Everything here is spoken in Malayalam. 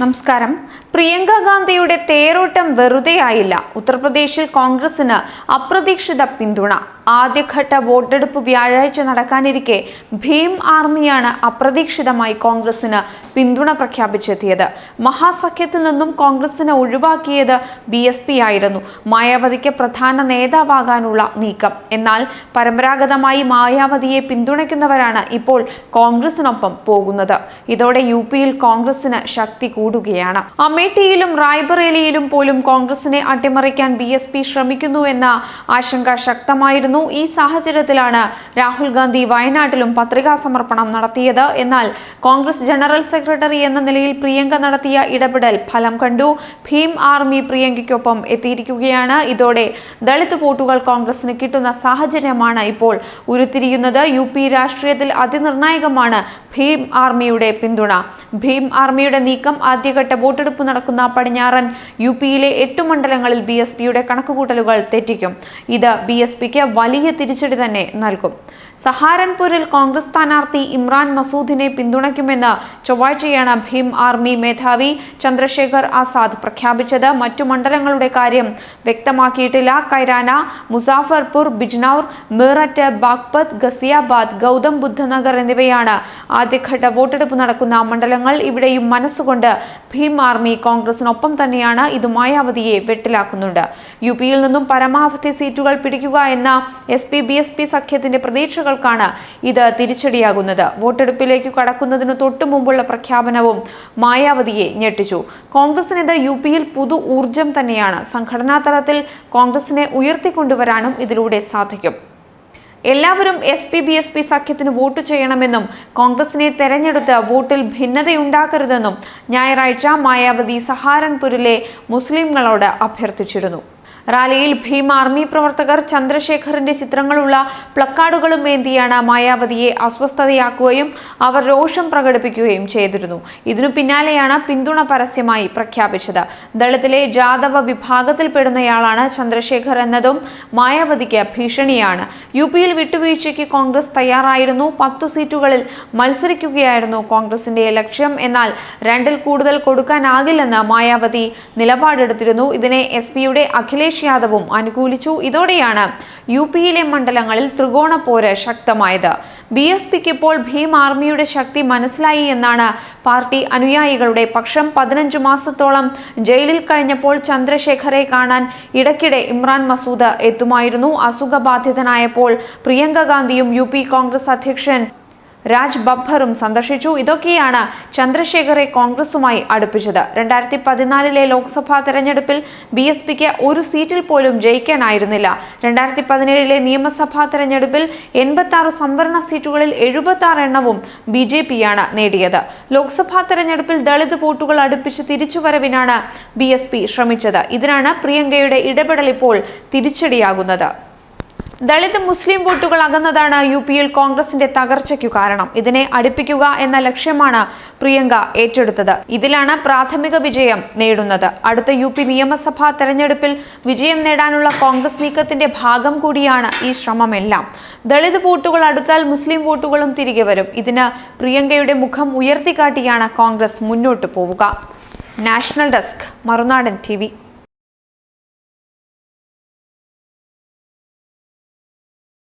നമസ്കാരം. പ്രിയങ്ക ഗാന്ധിയുടെ തേരോട്ടം വെറുതെയായില്ല. ഉത്തർപ്രദേശിൽ കോൺഗ്രസിന് അപ്രതീക്ഷിത പിന്തുണ. ആദ്യഘട്ട വോട്ടെടുപ്പ് വ്യാഴാഴ്ച നടക്കാനിരിക്കെ ഭീം ആർമിയാണ് അപ്രതീക്ഷിതമായി കോൺഗ്രസിന് പിന്തുണ പ്രഖ്യാപിച്ചെത്തിയത്. മഹാസഖ്യത്തിൽ നിന്നും കോൺഗ്രസിനെ ഒഴിവാക്കിയത് ബി എസ് പി ആയിരുന്നു. മായാവതിക്ക് പ്രധാന നേതാവാകാനുള്ള നീക്കം. എന്നാൽ പരമ്പരാഗതമായി മായാവതിയെ പിന്തുണയ്ക്കുന്നവരാണ് ഇപ്പോൾ കോൺഗ്രസിനൊപ്പം പോകുന്നത്. ഇതോടെ യു പിയിൽ കോൺഗ്രസിന് ശക്തി കൂടുകയാണ്. അമേഠിയിലും റായ്ബറേലിയിലും പോലും കോൺഗ്രസിനെ അട്ടിമറിക്കാൻ ബി എസ് പി ശ്രമിക്കുന്നു എന്ന ആശങ്ക ശക്തമായിരുന്നു ഈ സാഹചര്യത്തിലാണ് രാഹുൽ ഗാന്ധി വയനാട്ടിലും പത്രികാ സമർപ്പണം നടത്തിയത്. എന്നാൽ കോൺഗ്രസ് ജനറൽ സെക്രട്ടറി എന്ന നിലയിൽ പ്രിയങ്ക നടത്തിയ ഇടപെടൽ ഫലം കണ്ടു. ഭീം ആർമി പ്രിയങ്കയ്ക്കൊപ്പം എത്തിയിരിക്കുകയാണ്. ഇതോടെ ദളിത് വോട്ടുകൾ കോൺഗ്രസിന് കിട്ടുന്ന സാഹചര്യമാണ് ഇപ്പോൾ ഉരുത്തിരിയുന്നത്. യു പി രാഷ്ട്രീയത്തിൽ അതിനിർണായകമാണ് ഭീം ആർമിയുടെ പിന്തുണ. ഭീം ആർമിയുടെ നീക്കം ആദ്യഘട്ട വോട്ടെടുപ്പ് നടക്കുന്ന പടിഞ്ഞാറൻ യു പിയിലെ എട്ട് മണ്ഡലങ്ങളിൽ ബി എസ് പിയുടെ കണക്കുകൂട്ടലുകൾ തെറ്റിക്കും. ഇത് ബി എസ് പിക്ക് വലിയ തിരിച്ചടി തന്നെ നൽകും. സഹാരൻപൂരിൽ കോൺഗ്രസ് സ്ഥാനാർത്ഥി ഇമ്രാൻ മസൂദിനെ പിന്തുണയ്ക്കുമെന്ന് ചൊവ്വാഴ്ചയാണ് ഭീം ആർമി മേധാവി ചന്ദ്രശേഖർ ആസാദ് പ്രഖ്യാപിച്ചത്. മറ്റു മണ്ഡലങ്ങളുടെ കാര്യം വ്യക്തമാക്കിയിട്ടില്ല. കൈരാന മുസാഫർപൂർ ബിജ്നൌർ മീററ്റ് ബാഗ്പത് ഗസിയാബാദ് ഗൗതം ബുദ്ധനഗർ എന്നിവയാണ് ആദ്യഘട്ട വോട്ടെടുപ്പ് നടക്കുന്ന മണ്ഡലങ്ങൾ. ഇവിടെയും മനസ്സുകൊണ്ട് ഭീം ആർമി കോൺഗ്രസിനൊപ്പം തന്നെയാണ് ഇത് മായാവതിയെ വെട്ടിലാക്കുന്നുണ്ട്. യു പിയിൽ നിന്നും പരമാവധി സീറ്റുകൾ പിടിക്കുക എന്ന S P B S P സഖ്യത്തിന്റെ പ്രതീക്ഷകൾക്കാണ് ഇത് തിരിച്ചടിയാകുന്നത്. വോട്ടെടുപ്പിലേക്ക് കടക്കുന്നതിന് തൊട്ടു മുമ്പുള്ള പ്രഖ്യാപനവും മായാവതിയെ ഞെട്ടിച്ചു. കോൺഗ്രസിനിത് യു പിയിൽ പുതു ഊർജം തന്നെയാണ്. സംഘടനാ തലത്തിൽ കോൺഗ്രസിനെ ഉയർത്തിക്കൊണ്ടുവരാനും ഇതിലൂടെ സാധിക്കും. എല്ലാവരും S P B S P സഖ്യത്തിന് വോട്ട് ചെയ്യണമെന്നും കോൺഗ്രസിനെ തെരഞ്ഞെടുത്ത് വോട്ടിൽ ഭിന്നതയുണ്ടാക്കരുതെന്നും ഞായറാഴ്ച മായാവതി സഹാരൻപൂരിലെ മുസ്ലിങ്ങളോട് അഭ്യർത്ഥിച്ചിരുന്നു. റാലിയിൽ ഭീം ആർമി പ്രവർത്തകർ ചന്ദ്രശേഖറിന്റെ ചിത്രങ്ങളുള്ള പ്ലക്കാർഡുകളും ഏന്തിയാണ് മായാവതിയെ അസ്വസ്ഥതയാക്കുകയും അവർ രോഷം പ്രകടിപ്പിക്കുകയും ചെയ്തിരുന്നു. ഇതിനു പിന്നാലെയാണ് പിന്തുണ പരസ്യമായി പ്രഖ്യാപിച്ചത്. ദളിതിലെ ജാദവ വിഭാഗത്തിൽപ്പെടുന്നയാളാണ് ചന്ദ്രശേഖർ എന്നതും മായാവതിക്ക് ഭീഷണിയാണ്. യു പിയിൽ വിട്ടുവീഴ്ചയ്ക്ക് കോൺഗ്രസ് തയ്യാറായിരുന്നു. പത്തു സീറ്റുകളിൽ മത്സരിക്കുകയായിരുന്നു കോൺഗ്രസിന്റെ ലക്ഷ്യം. എന്നാൽ രണ്ടിൽ കൂടുതൽ കൊടുക്കാനാകില്ലെന്ന് മായാവതി നിലപാടെടുത്തിരുന്നു. ഇതിനെ എസ് പിയുടെ അഖിലേഷ് യാദവും അനുകൂലിച്ചു. ഇതോടെയാണ് യു പിയിലെ മണ്ഡലങ്ങളിൽ ത്രികോണ പോര് ശക്തമായത്. ബി എസ് പിക്ക് ഇപ്പോൾ ഭീം ആർമിയുടെ ശക്തി മനസ്സിലായി എന്നാണ് പാർട്ടി അനുയായികളുടെ പക്ഷം. പതിനഞ്ചു മാസത്തോളം ജയിലിൽ കഴിഞ്ഞപ്പോൾ ചന്ദ്രശേഖരെ കാണാൻ ഇടയ്ക്കിടെ ഇമ്രാൻ മസൂദ് എത്തുമായിരുന്നു. അസുഖബാധിതനായപ്പോൾ പ്രിയങ്ക ഗാന്ധിയും യു കോൺഗ്രസ് അധ്യക്ഷൻ രാജ് ബബ്ബറും സന്ദർശിച്ചു. ഇതൊക്കെയാണ് ചന്ദ്രശേഖറെ കോൺഗ്രസുമായി അടുപ്പിച്ചത്. രണ്ടായിരത്തി പതിനാലിലെ ലോക്സഭാ തെരഞ്ഞെടുപ്പിൽ ബി എസ് പിക്ക് ഒരു സീറ്റിൽ പോലും ജയിക്കാനായിരുന്നില്ല. രണ്ടായിരത്തി പതിനേഴിലെ നിയമസഭാ തെരഞ്ഞെടുപ്പിൽ എൺപത്തി ആറ് സംവരണ സീറ്റുകളിൽ എഴുപത്തി ആറ് എണ്ണവും ബി ജെ പിയാണ് നേടിയത്. ലോക്സഭാ തെരഞ്ഞെടുപ്പിൽ ദളിത് വോട്ടുകൾ അടുപ്പിച്ച് തിരിച്ചുവരവിനാണ് ബി എസ് പി ശ്രമിച്ചത്. ഇതിനാണ് പ്രിയങ്കയുടെ ഇടപെടൽ ഇപ്പോൾ തിരിച്ചടിയാകുന്നത്. ദളിത് മുസ്ലിം വോട്ടുകൾ അകന്നതാണ് യു പിയിൽ കോൺഗ്രസിന്റെ തകർച്ചയ്ക്കു കാരണം. ഇതിനെ അടുപ്പിക്കുക എന്ന ലക്ഷ്യമാണ് പ്രിയങ്ക ഏറ്റെടുത്തത്. ഇതിലാണ് പ്രാഥമിക വിജയം നേടുന്നത്. അടുത്ത യു പി നിയമസഭാ തെരഞ്ഞെടുപ്പിൽ വിജയം നേടാനുള്ള കോൺഗ്രസ് നീക്കത്തിന്റെ ഭാഗം കൂടിയാണ് ഈ ശ്രമമെല്ലാം. ദളിത് വോട്ടുകൾ അടുത്താൽ മുസ്ലിം വോട്ടുകളും തിരികെ വരും. ഇതിന് പ്രിയങ്കയുടെ മുഖം ഉയർത്തിക്കാട്ടിയാണ് കോൺഗ്രസ് മുന്നോട്ടു പോവുക. നാഷണൽ ഡെസ്ക് മറുനാടൻ ടി